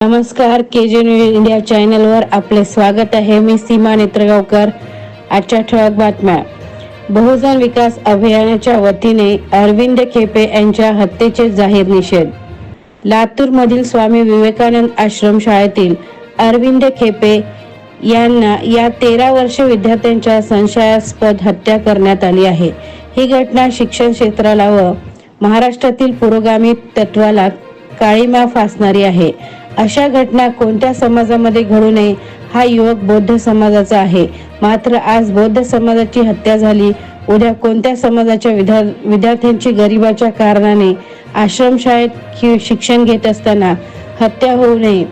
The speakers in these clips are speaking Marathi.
नमस्कार के जे न्यूज इंडिया चॅनलवर आपले स्वागत आहे. मी सीमा नेत्रगावकर. आजच्या ठळक बातम्या. बहुजन विकास अभियानाच्या वतीने अरविंद खेपे यांच्या हत्येचे जाहीर निषेध. लातूरमधील स्वामी विवेकानंद आश्रम शाळेतील अरविंद खेपे यांना या तेरा वर्ष विद्यार्थ्यांच्या संशयास्पद हत्या करण्यात आली आहे. ही घटना शिक्षण क्षेत्राला व महाराष्ट्रातील पुरोगामी तत्वाला काळीमा फासणारी आहे. अशा घटना कोणत्या समाजामध्ये घडू नये हा युवक बौद्ध समाजाचा आहे. मात्र आज बौद्ध समाजाची हत्या झाली. उद्या कोणत्या समाजाच्या विद्या विद्यार्थ्यांची गरिबाच्या कारणाने आश्रमशाळेत शिक्षण घेत असताना हत्या होऊ नये?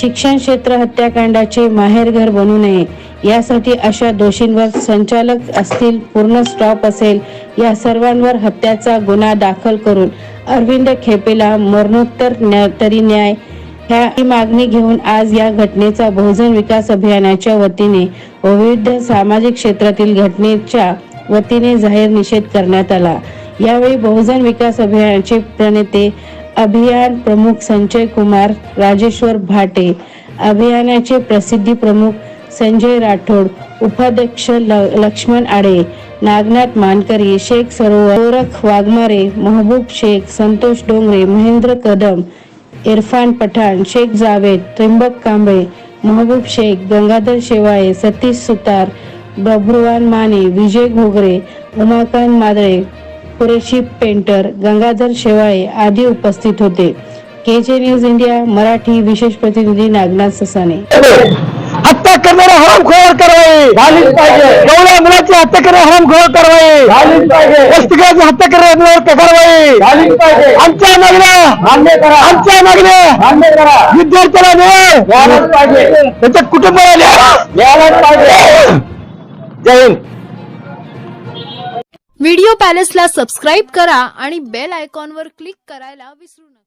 शिक्षण क्षेत्र हत्याकांडाचे माहेरघर बनू नये? यासाठी अशा दोषींवर संचालक असतील पूर्ण स्टॉप असेल या सर्वांवर हत्याचा गुन्हा दाखल करून अरविंद खेपेला मरणोत्तर न्या- तरी न्याय ह्या मागणी घेऊन आज या घटनेचा बहुजन विकास अभियानाच्या वतीने विविध सामाजिक क्षेत्रातील घटनेच्या वतीने जाहीर निषेध करण्यात आला. यावेळी बहुजन विकास अभियानाचे प्रणेते अभियान प्रमुख संजय कुमार राजेश्वर भाटे अभियानाचे प्रसिद्धी प्रमुख संजय राठोड उपाध्यक्ष ल- लक्ष्मण आडे नागनाथ मानकरी शेख सरोवर गोरख वाघमारे महबूब शेख संतोष डोंगरे महेंद्र कदम इरफान पठाण शेख जावेद त्रिंबक कांबळे महबूब शेख गंगाधर शेवाळे सतीश सुतार बभ्रुवान माने विजय घोगरे उमाकांत मादळे कुरेशी पेंटर गंगाधर शेवाळे आदी उपस्थित होते. के जे न्यूज इंडिया मराठी विशेष प्रतिनिधी नागनाथ ससाने. हत्या करणारे हरामखोर कारवाई. झालीच पाहिजे. एवढ्या मुलाची हत्या करणारे हरामखोर कारवाई. झालीच पाहिजे. पुस्तकाची हत्या करणाऱ्यांवर कारवाई? झालीच पाहिजे. आमच्या मागण्या. मान्य करा. आमच्या मागण्या. मान्य करा. विद्यार्थ्याला न्याय. पाहिजे. त्यांच्या कुटुंबाला न्याय. पाहिजे. जय हिंद. व्हिडिओ पॅलेसला सबस्क्राईब करा आणि बेल आयकॉनवर क्लिक करायला विसरू नका.